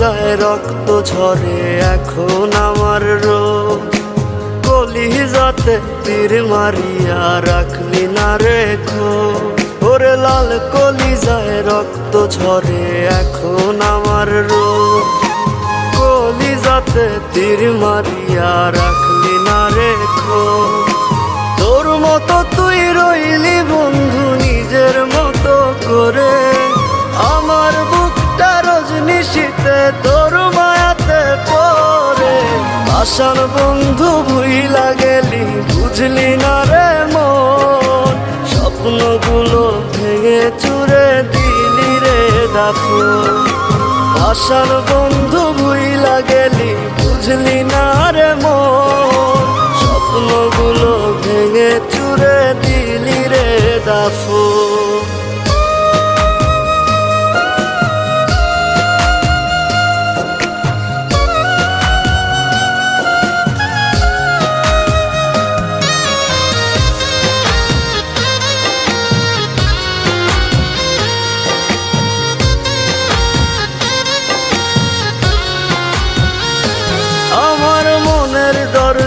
যায় রক্ত ঝরে, এখন আমার রোগ। কলিজাতে তীর মারিয়া রাখলি না রেখো ওরে লাল কলিজায় রক্ত ঝরে, এখন আমার রোগ। কলিজাতে তীর মারিয়া রেখো আসার বন্ধু ভুইলা গেলি বুঝলি না রে মন। স্বপ্নগুলো ভেঙে চুরে দিলি রে দাফু আসার বন্ধু ভুইলা গেলি বুঝলি না রে মন।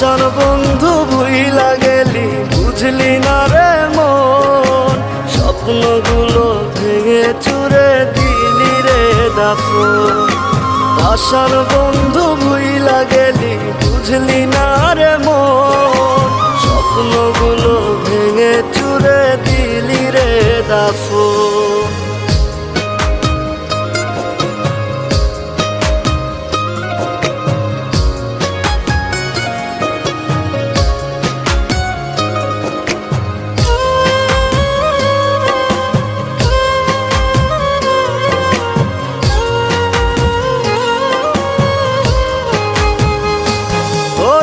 যায় বন্ধু ভুইলা গেলি বুঝলি না রে মন। স্বপ্নগুলো ভেঙে চুরে দিলি রে দাফু আসার বন্ধু ভুইলা গেলি বুঝলি না রে মন। স্বপ্নগুলো ভেঙে চুরে দিলি রে দাফু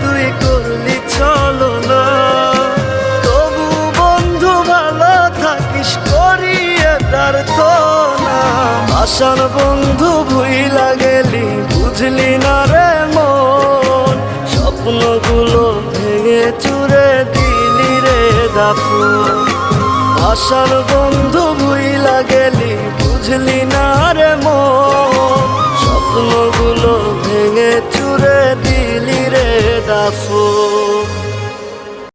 তুই চলো না। তবু বন্ধু ভালো আসার বন্ধু ভুইলা গেলি, বুঝলি না রে মন। স্বপ্নগুলো ভেঙে চুরে দিলি রে দাফু আসার বন্ধু ভুইলা গেলি, বুঝলি না স্বপ্নগুলো